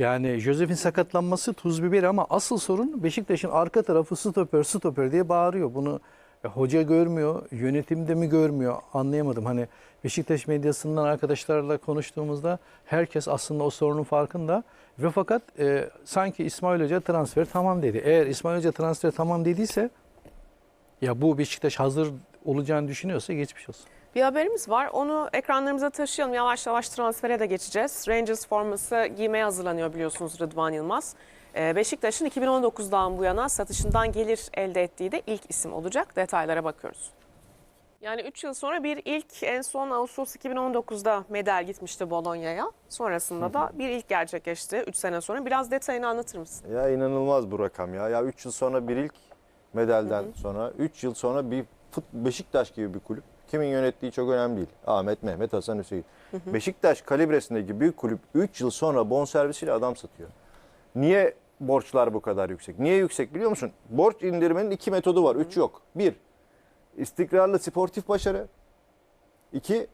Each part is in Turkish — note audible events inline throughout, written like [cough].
Yani Josef'in sakatlanması tuz biberi ama asıl sorun Beşiktaş'ın arka tarafı stoper stoper diye bağırıyor. Bunu e, hoca görmüyor, yönetimde mi görmüyor anlayamadım. Hani Beşiktaş medyasından arkadaşlarla konuştuğumuzda herkes aslında o sorunun farkında. Ve fakat e, sanki İsmail Hoca transfer tamam dedi. Eğer İsmail Hoca transfer tamam dediyse ya bu Beşiktaş hazır olacağını düşünüyorsa geçmiş olsun. Bir haberimiz var. Onu ekranlarımıza taşıyalım. Yavaş yavaş transfere de geçeceğiz. Rangers forması giymeye hazırlanıyor biliyorsunuz Rıdvan Yılmaz. Ee, Beşiktaş'ın 2019'dan bu yana satışından gelir elde ettiği de ilk isim olacak. Detaylara bakıyoruz. Yani 3 yıl sonra bir ilk en son Ağustos 2019'da medal gitmişti Bologna'ya. Sonrasında da bir ilk gerçekleşti 3 sene sonra. Biraz detayını anlatır mısın? Ya inanılmaz bu rakam ya. Ya 3 yıl sonra bir ilk medalden sonra 3 yıl sonra bir Beşiktaş gibi bir kulüp. Kimin yönettiği çok önemli değil. Ahmet, Mehmet, Hasan, Hüseyin. Beşiktaş kalibresindeki büyük kulüp 3 yıl sonra bonservisiyle adam satıyor. Niye borçlar bu kadar yüksek? Niye yüksek biliyor musun? Borç indirmenin iki metodu var. Üç yok. Bir, istikrarlı sportif başarı. İki,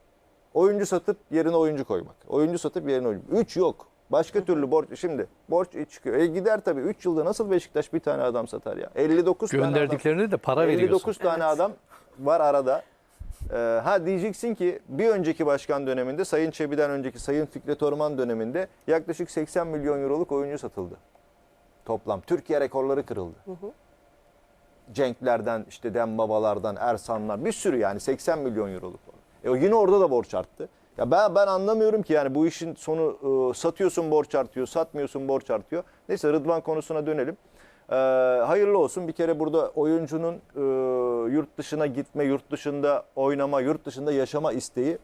oyuncu satıp yerine oyuncu koymak. Oyuncu satıp yerine oyuncu. Üç yok. Başka türlü borç. Şimdi borç çıkıyor. E gider tabii. 3 yılda nasıl Beşiktaş bir tane adam satar ya? 59 tane adam. Gönderdiklerinde de para veriyorsun. 59 tane Evet. adam var arada. Ee, ha diyeceksin ki bir önceki başkan döneminde Sayın Çebi'den önceki Sayın Fikret Orman döneminde yaklaşık 80 milyon euroluk oyuncu satıldı. Toplam Türkiye rekorları kırıldı. Cenklerden işte Dembabalardan Ersanlar bir sürü yani 80 milyon euroluk. E, o yine orada da borç arttı. Ya ben ben anlamıyorum ki yani bu işin sonu e, satıyorsun borç artıyor, satmıyorsun borç artıyor. Neyse Rıdvan konusuna dönelim. Ee, hayırlı olsun. Bir kere burada oyuncunun e, yurt dışına gitme, yurt dışında oynama, yurt dışında yaşama isteği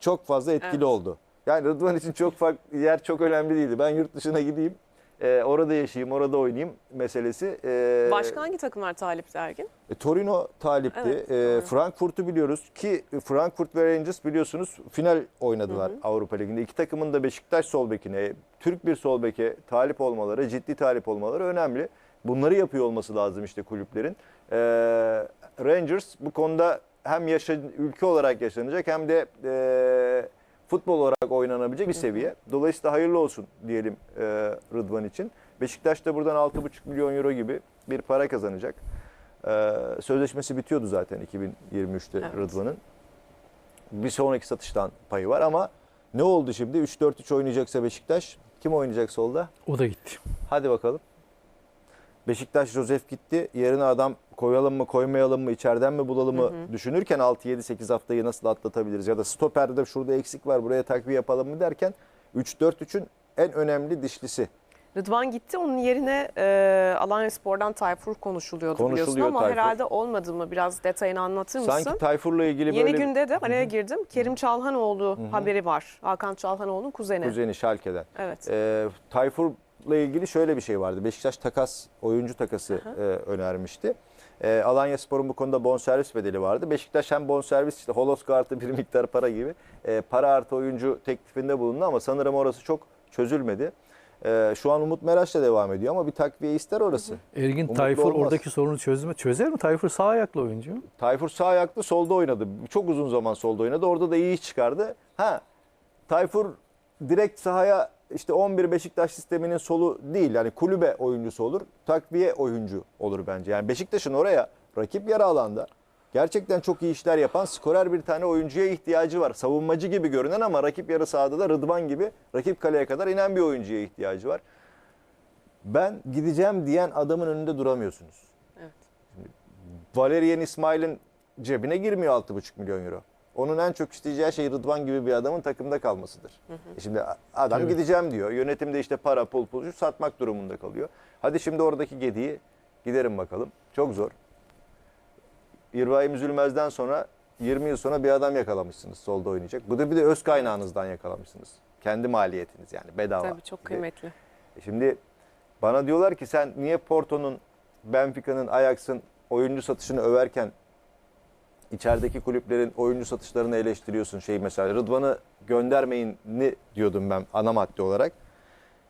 çok fazla etkili Evet. oldu. Yani Rıdvan için çok farklı yer çok önemli değildi. Ben yurt dışına gideyim, e, orada yaşayayım, orada oynayayım meselesi. E, Başka hangi takımlar talip Ergin? e, Torino talipti. Evet, E. Frankfurt'u biliyoruz ki Frankfurt ve Rangers biliyorsunuz final oynadılar Avrupa Ligi'nde. İki takımın da Beşiktaş sol bekine, Türk bir sol beke talip olmaları, ciddi talip olmaları önemli. Bunları yapıyor olması lazım işte kulüplerin. E, Rangers bu konuda hem yaşa, ülke olarak yaşanacak hem de e, futbol olarak oynanabilecek bir seviye. Dolayısıyla hayırlı olsun diyelim e, Rıdvan için. Beşiktaş da buradan 6,5 milyon euro gibi bir para kazanacak. Ee, sözleşmesi bitiyordu zaten 2023'te Evet. Rıdvan'ın. Bir sonraki satıştan payı var ama ne oldu şimdi? 3-4-3 oynayacaksa Beşiktaş kim oynayacak solda? O da gitti. Hadi bakalım. Beşiktaş Josef gitti. Yerine adam koyalım mı koymayalım mı içeriden mi bulalım mı düşünürken 6-7-8 haftayı nasıl atlatabiliriz? Ya da stoperde şurada eksik var buraya takviye yapalım mı derken 3-4-3'ün en önemli dişlisi. Rıdvan gitti. Onun yerine e, Alanya Spor'dan Tayfur konuşuluyordu biliyorsun Konuşuluyor ama Tayfur. herhalde olmadı mı? Biraz detayını anlatır mısın? Sanki Tayfur'la ilgili Yeni böyle günde de araya girdim. Kerim Çalhanoğlu haberi var. Hakan Çalhanoğlu'nun kuzeni. kuzeni Schalke'den. Evet. E, Tayfur'la ilgili şöyle bir şey vardı. Beşiktaş takas, oyuncu takası e, önermişti. E, Alanya Spor'un bu konuda bonservis bedeli vardı. Beşiktaş hem bonservis işte Holosko artı bir miktar para gibi e, para artı oyuncu teklifinde bulundu ama sanırım orası çok çözülmedi. E, şu an Umut Meraş'la devam ediyor ama bir takviye ister orası. Ergin Umutlu Tayfur olmaz. oradaki sorunu çözme çözer mi? Tayfur sağ ayaklı oyuncu. Tayfur sağ ayaklı solda oynadı. Çok uzun zaman solda oynadı. Orada da iyi iş çıkardı. Ha Tayfur direkt sahaya işte 11 Beşiktaş sisteminin solu değil. Yani kulübe oyuncusu olur. Takviye oyuncu olur bence. Yani Beşiktaş'ın oraya rakip yarı alanda gerçekten çok iyi işler yapan skorer bir tane oyuncuya ihtiyacı var. Savunmacı gibi görünen ama rakip yarı sahada da Rıdvan gibi rakip kaleye kadar inen bir oyuncuya ihtiyacı var. Ben gideceğim diyen adamın önünde duramıyorsunuz. Evet. Valerian İsmail'in cebine girmiyor 6,5 milyon euro. Onun en çok isteyeceği şey Rıdvan gibi bir adamın takımda kalmasıdır. E Şimdi adam Evet. gideceğim diyor. Yönetimde işte para pul pul satmak durumunda kalıyor. Hadi şimdi oradaki gediği giderim bakalım. Çok zor. İbrahim Üzülmez'den sonra 20 yıl sonra bir adam yakalamışsınız solda oynayacak. Bu da bir de öz kaynağınızdan yakalamışsınız. Kendi maliyetiniz yani bedava. Tabii çok kıymetli. Şimdi bana diyorlar ki sen niye Porto'nun, Benfica'nın, Ajax'ın oyuncu satışını överken içerideki kulüplerin oyuncu satışlarını eleştiriyorsun şey mesela Rıdvan'ı göndermeyin ne diyordum ben ana madde olarak.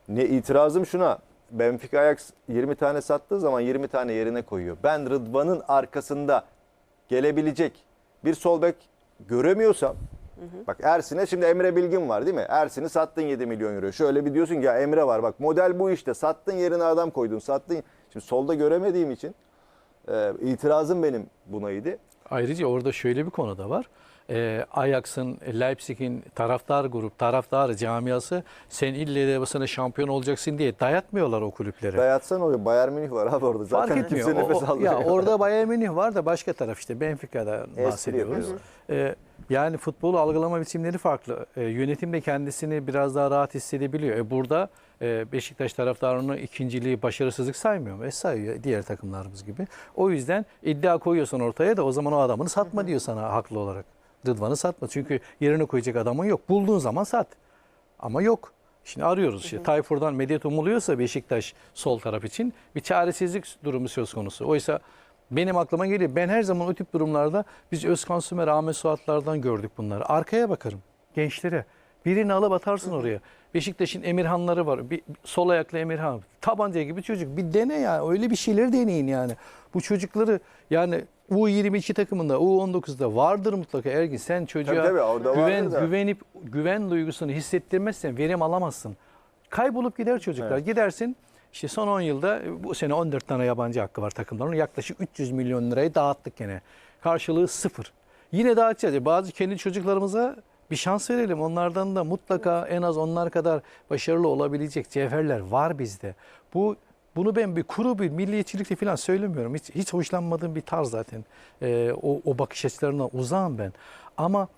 Ne itirazım şuna. Benfica Ajax 20 tane sattığı zaman 20 tane yerine koyuyor. Ben Rıdvan'ın arkasında gelebilecek bir sol bek göremiyorsam Bak Ersin'e şimdi Emre Bilgin var değil mi? Ersin'i sattın 7 milyon euro. Şöyle bir diyorsun ki ya Emre var bak model bu işte. Sattın yerine adam koydun. Sattın. Şimdi solda göremediğim için e, itirazım benim buna idi. Ayrıca orada şöyle bir konu da var. Ee, Ajax'ın, Leipzig'in taraftar grup, taraftar camiası sen ille de basına şampiyon olacaksın diye dayatmıyorlar o kulüplere. Dayatsan oluyor. Bayern Münih var abi orada. Zaten Fark etmiyor. kimse nefes o- ya orada Bayern Münih var da başka taraf işte Benfica'da Espri bahsediyoruz. yapıyorlar. Yani futbolu algılama biçimleri farklı. Ee, yönetim de kendisini biraz daha rahat hissedebiliyor. E, burada e, Beşiktaş taraftarını ikinciliği başarısızlık saymıyor mu? E, sayıyor diğer takımlarımız gibi. O yüzden iddia koyuyorsun ortaya da o zaman o adamını satma diyor sana haklı olarak. Rıdvan'ı satma. Çünkü yerine koyacak adamın yok. Bulduğun zaman sat. Ama yok. Şimdi arıyoruz. işte. Tayfur'dan medyat umuluyorsa Beşiktaş sol taraf için bir çaresizlik durumu söz konusu. Oysa benim aklıma geliyor. Ben her zaman o tip durumlarda biz Özkan Sümer, Ahmet Suatlar'dan gördük bunları. Arkaya bakarım. Gençlere. Birini alıp atarsın oraya. Beşiktaş'ın Emirhanları var. Bir, sol ayaklı Emirhan. Tabanca gibi çocuk. Bir dene ya. Öyle bir şeyler deneyin yani. Bu çocukları yani U22 takımında, U19'da vardır mutlaka Ergin. Sen çocuğa Tabii tabii, güven, güvenip güven duygusunu hissettirmezsen verim alamazsın. Kaybolup gider çocuklar. Evet. Gidersin işte son 10 yılda bu sene 14 tane yabancı hakkı var takımların. Yaklaşık 300 milyon lirayı dağıttık gene. Karşılığı sıfır. Yine dağıtacağız. Bazı kendi çocuklarımıza bir şans verelim. Onlardan da mutlaka en az onlar kadar başarılı olabilecek cevherler var bizde. Bu bunu ben bir kuru bir milliyetçilikle falan söylemiyorum. Hiç, hiç hoşlanmadığım bir tarz zaten. Ee, o, o bakış açılarına uzağım ben. Ama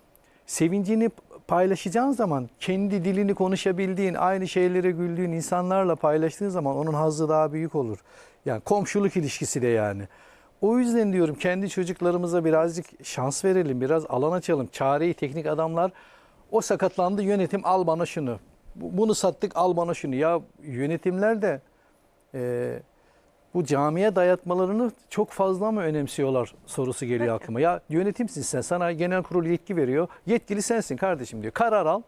sevincini paylaşacağın zaman kendi dilini konuşabildiğin, aynı şeylere güldüğün insanlarla paylaştığın zaman onun hazzı daha büyük olur. Yani komşuluk ilişkisi de yani. O yüzden diyorum kendi çocuklarımıza birazcık şans verelim, biraz alan açalım. Çareyi teknik adamlar o sakatlandı yönetim al bana şunu. Bu- Bunu sattık al bana şunu. Ya yönetimler de e, bu camiye dayatmalarını çok fazla mı önemsiyorlar sorusu geliyor aklıma. Ya yönetimsin sen sana genel kurul yetki veriyor. Yetkili sensin kardeşim diyor. Karar al.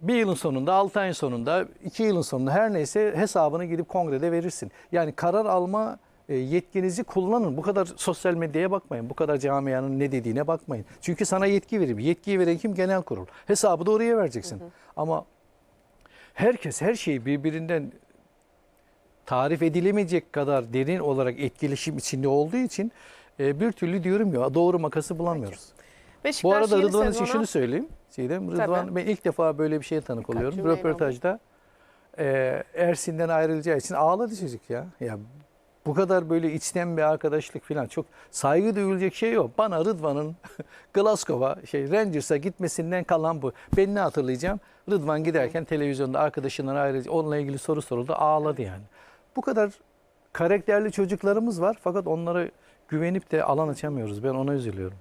Bir yılın sonunda, altı ayın sonunda, iki yılın sonunda her neyse hesabını gidip kongrede verirsin. Yani karar alma e, yetkinizi kullanın. Bu kadar sosyal medyaya bakmayın. Bu kadar camianın ne dediğine bakmayın. Çünkü sana yetki verir. Yetkiyi veren kim? Genel kurul. Hesabı da oraya vereceksin. Ama herkes her şeyi birbirinden tarif edilemeyecek kadar derin olarak etkileşim içinde olduğu için e, bir türlü diyorum ya doğru makası bulamıyoruz. Beşiktaş Bu arada Rıdvan için şunu söyleyeyim. Çiğdem, Rıdvan Tabii. ben ilk defa böyle bir şeye tanık Birkaç oluyorum. Röportajda e, Ersin'den ayrılacağı için ağladı çocuk ya. Ya bu kadar böyle içten bir arkadaşlık falan çok saygı duyulacak şey yok. Bana Rıdvan'ın [laughs] Glasgow'a şey Rangers'a gitmesinden kalan bu. Ben ne hatırlayacağım? Rıdvan giderken televizyonda arkadaşından ayrılacak. Onunla ilgili soru soruldu. Ağladı yani. Bu kadar karakterli çocuklarımız var fakat onlara güvenip de alan açamıyoruz. Ben ona üzülüyorum.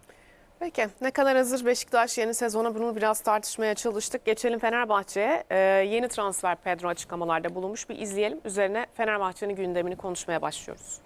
Peki ne kadar hazır Beşiktaş yeni sezona bunu biraz tartışmaya çalıştık. Geçelim Fenerbahçe'ye. Ee, yeni transfer Pedro açıklamalarda bulunmuş. Bir izleyelim. Üzerine Fenerbahçe'nin gündemini konuşmaya başlıyoruz.